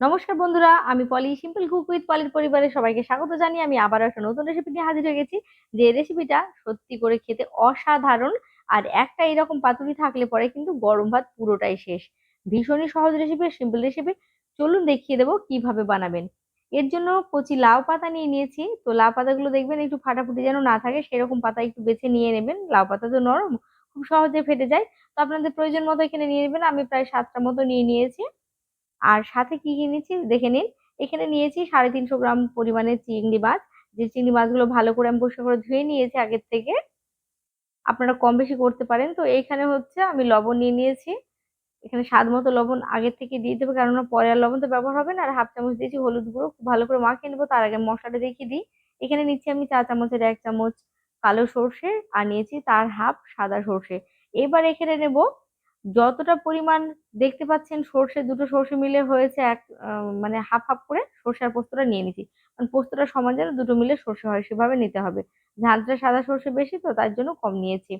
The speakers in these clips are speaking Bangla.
নমস্কার বন্ধুরা, আমি পলি সিম্পল কুক উইথ পলির পরিবারের সবাইকে স্বাগত জানিয়ে আমি আবার একটা নতুন রেসিপি নিয়ে হাজির হয়ে গেছি। যে রেসিপিটা সত্যি করে খেতে অসাধারণ আর একটা এরকম পাতুরি থাকলে পরে কিন্তু গরম ভাত পুরোটাই শেষ। ভীষণই সহজ রেসিপি সিম্পল রেসিপি চলুন দেখিয়ে দেবো কীভাবে বানাবেন। এর জন্য কচি লাউ পাতা নিয়ে নিয়েছি। তো লাউ পাতাগুলো দেখবেন একটু ফাটাফুটি যেন না থাকে, সেরকম পাতা একটু বেছে নিয়ে নেবেন। লাউ পাতা তো নরম, খুব সহজে ফেটে যায়। তো আপনাদের প্রয়োজন মতো এখানে নিয়ে নেবেন। আমি প্রায় সাতটা মতো নিয়ে নিয়েছি। আর সাথে কি কি নিয়েছি? দেখে নিন। এখানে নিয়েছি সাড়ে তিনশো গ্রাম পরিমাণে চিংড়ি মাছ। যে চিংড়ি মাছগুলো ভালো করে আমি পরিষ্কার করে ধুয়ে নিয়েছি আগের থেকে, আপনারা কম বেশি করতে পারেন। তো এইখানে হচ্ছে আমি লবণ নিয়ে নিয়েছি। এখানে স্বাদ মতো লবণ আগের থেকে দিয়ে দেবো, কেননা পরে আর লবণ তো ব্যবহার হবে না। আর হাফ চামচ দিয়েছি হলুদ গুঁড়ো, খুব ভালো করে মাখিয়ে নেব। তার আগে মশলাটা দেখিয়ে দিই। এখানে নিচ্ছি আমি চা চামচের এক চামচ কালো সর্ষে, আর নিয়েছি তার হাফ সাদা সর্ষে। এবার এখানে নেব যতটা পরিমাণ দেখতে পাচ্ছেন, সর্ষে, দুটো সর্ষে মিলে হয়েছে এক মানে হাফ হাফ করে সর্ষে আর পোস্তটা নিয়ে নিছি কারণ পোস্তটা সমান যেন দুটো মিলে সর্ষে হয়, সেভাবে নিতে হবে। ঝাঁঝটা সাদা সর্ষে বেশি, তো তার জন্য কম নিয়েছি।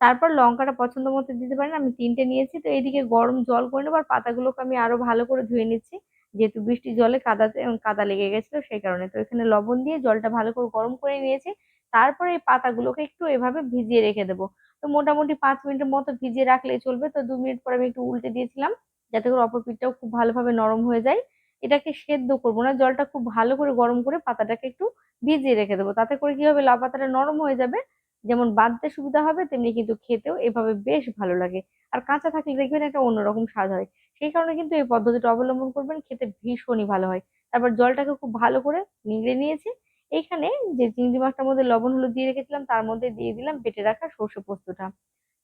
তারপর লঙ্কাটা পছন্দ মতো দিতে পারেন, আমি তিনটে নিয়েছি। তো এইদিকে গরম জল করে নেবার পাতাগুলোকে আমি আরও ভালো করে ধুয়ে নিচ্ছি। যেহেতু বৃষ্টি জলে কাদাতে, কাদা লেগে গেছিল সেই কারণে। তো এখানে লবণ দিয়ে জলটা ভালো করে গরম করে নিয়েছি। তারপরে এই পাতাগুলোকে একটু এভাবে ভিজিয়ে রেখে দেবো। তো মোটামুটি পাঁচ মিনিটের মতো ভিজিয়ে রাখলেই চলবে। তো দু মিনিট পরে আমি একটু উল্টে দিয়েছিলাম যাতে করে অপর পিঠটাও খুব ভালোভাবে নরম হয়ে যায়। এটাকে সেদ্ধ করব না, জলটা খুব ভালো করে গরম করে পাতাটাকে একটু ভিজিয়ে রেখে দেবো। তাতে করে কি হবে লাউ পাতাটা নরম হয়ে যাবে। যেমন বাঁধতে সুবিধা হবে, তেমনি কিন্তু খেতেও এভাবে বেশ ভালো লাগে। আর কাঁচা থাকলে দেখবেন একটা অন্যরকম স্বাদ হয়। সেই কারণে কিন্তু এই পদ্ধতিটা অবলম্বন করবেন, খেতে ভীষণই ভালো হয়। তারপর জলটাকে খুব ভালো করে নিংড়ে নিয়েছি। এইখানে যে চিংড়ি মাছটার মধ্যে লবণ, হলুদ দিয়ে রেখেছিলাম, তার মধ্যে দিয়ে দিলাম বেটে রাখা সর্ষে পোস্তটা।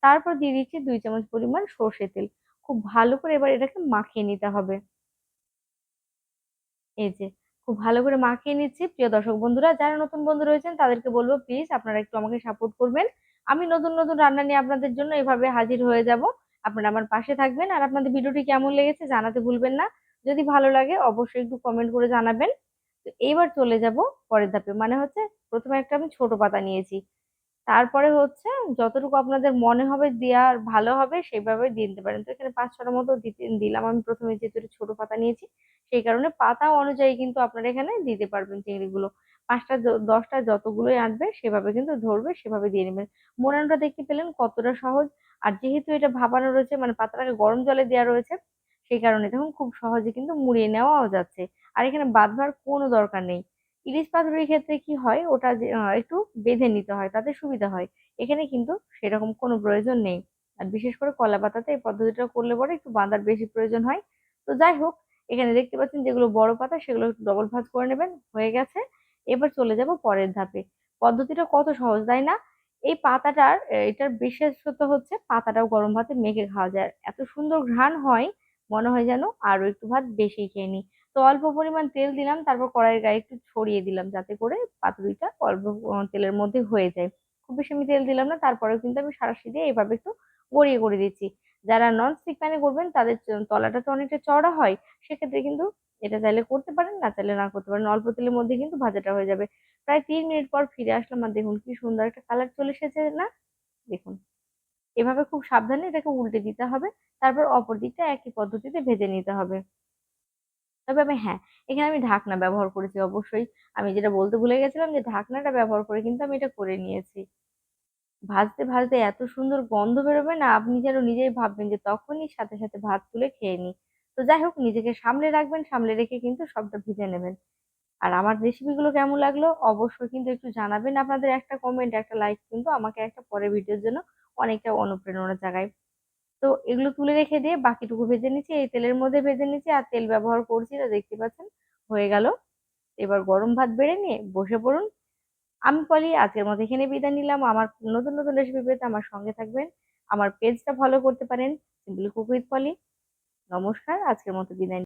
তারপর দিয়ে দিচ্ছি দুই চামচ পরিমাণ সর্ষে তেল। খুব ভালো করে এবার এটাকে মাখিয়ে নিতে হবে। এই যে, খুব ভালো করে মাখিয়ে নিচ্ছি। প্রিয় দর্শক বন্ধুরা, যারা নতুন বন্ধু রয়েছেন, তাদেরকে বলব প্লিজ আপনারা একটু আমাকে সাপোর্ট করবেন। আমি নতুন নতুন রান্না নিয়ে আপনাদের জন্য এভাবে হাজির হয়ে যাব। আপনারা আমার পাশে থাকবেন। আর আপনাদের ভিডিওটি কেমন লেগেছে জানাতে ভুলবেন না। যদি ভালো লাগে, অবশ্যই একটু কমেন্ট করে জানাবেন। তো এইবার চলে যাব পরের ধাপে। মানে হচ্ছে প্রথমে একটা আমি ছোট পাতা নিয়েছি। তারপরে হচ্ছে যতটুকু আপনাদের মনে হবে দেওয়ার ভালো হবে সেইভাবে দিয়ে দিতে পারেন। তো এখানে পাঁচ ছটা মতো দিতে, দিলাম আমি প্রথমে যেহেতু ছোট পাতা নিয়েছি, সেই কারণে পাতা অনুযায়ী কিন্তু আপনারা এখানে দিতে পারবেন চিংড়িগুলো। পাঁচটা দশটা যতগুলোই আনবে সেভাবে কিন্তু ধরবে, সেভাবে দিয়ে নেবেন। মোড়ানোটা দেখতে পেলেন কতটা সহজ। আর যেহেতু এটা ভাপানো রয়েছে মানে পাতাটাকে গরম জলে দেওয়া রয়েছে সেই কারণে দেখুন খুব সহজে কিন্তু মুড়িয়ে নেওয়াও যাচ্ছে। আর এখানে বাঁধবার কোনো দরকার নেই। ইলিশ পাতুরির ক্ষেত্রে কি হয়? ওটা একটু বেঁধে নিতে হয়, তাতে সুবিধা হয়। এখানে কিন্তু সেরকম কোনো প্রয়োজন নেই। আর বিশেষ করে কলা পাতাতে এই পদ্ধতিটা করলে পরে একটু বাঁধার বেশি প্রয়োজন হয়। তো যাই হোক, এখানে দেখতে পাচ্ছেন যেগুলো বড় পাতা সেগুলো একটু ডবল ভাজ করে নেবেন, হয়ে গেছে। এবার চলে যাব পরের ধাপে। পদ্ধতিটা কত সহজ, তাই না? এই পাতাটার, এটার বিশেষত্ব হচ্ছে পাতাটাও গরম ভাতে মেখে খাওয়া যায়। এত সুন্দর ঘ্রাণ হয় মনে হয় যেন আরও একটু ভাত বেশি খেয়ে নিই। তো অল্প পরিমাণ তেল দিলাম, তারপর কড়াইয়ের গায়ে একটু ছড়িয়ে দিলাম যাতে করে পাতুরিটা অল্প তেলের মধ্যে হয়ে যায়। খুব বেশি আমি তেল দিলাম না, তারপরেও কিন্তু আমি সারাশি দিয়ে এইভাবে একটু গড়িয়ে করে দিচ্ছি। যারা নন স্টিক প্যানে করবেন, তাদের তলাটা তো অনেকটা চড়া হয়, সেক্ষেত্রে কিন্তু এটা চাইলে করতে পারেন, না চাইলে না করতে পারেন। অল্প তেলের মধ্যে কিন্তু ভাজাটা হয়ে যাবে। প্রায় তিন মিনিট পর ফিরে আসলাম আর দেখুন কি সুন্দর একটা কালার চলে এসেছে না? দেখুন। এভাবে খুব সাবধানে এটাকে উল্টে দিতে হবে। তারপর অপর দিকটা একই পদ্ধতিতে ভেজে নিতে হবে। তবে আমি হ্যাঁ এখানে আমি ঢাকনা ব্যবহার করেছি অবশ্যই। আমি যেটা বলতে ভুলে গেছিলাম যে ঢাকনাটা ব্যবহার করে কিন্তু আমি এটা করে নিয়েছি। ভাজতে ভাজতে এত সুন্দর গন্ধ বেরোবে না, আপনি যেন নিজেই ভাববেন যে তখনই সাথে সাথে ভাত তুলে খেয়ে নিই। তো যাই হোক, নিজেকে সামলে রাখবেন, সামলে রেখে কিন্তু সবটা ভেজে নেবেন। আর আমার রেসিপিগুলো কেমন লাগল অবশ্যই কিন্তু একটু জানাবেন। আপনাদের একটা কমেন্ট একটা লাইক কিন্তু আমাকে একটা পরের ভিডিওর জন্য অনেকটা অনুপ্রেরণা জাগায় তো এগুলো তুলে রেখে দিয়ে বাকিটুকু ভেজে নিচ্ছি। এই তেলের মধ্যে ভেজে নিচ্ছি আর তেল ব্যবহার করছি না দেখতে পাচ্ছেন, হয়ে গেল। এবার গরম ভাত বেড়ে নিয়ে বসে পড়ুন। আমি পলি, আজকের মতো এখানে বিদায় নিলাম। আমার নতুন নতুন রেসিপি পেতে আমার সঙ্গে থাকবেন। আমার পেজটা ফলো করতে পারেন। সিম্পলি কুক উইথ পলি নমস্কার, আজকের মতো বিদায়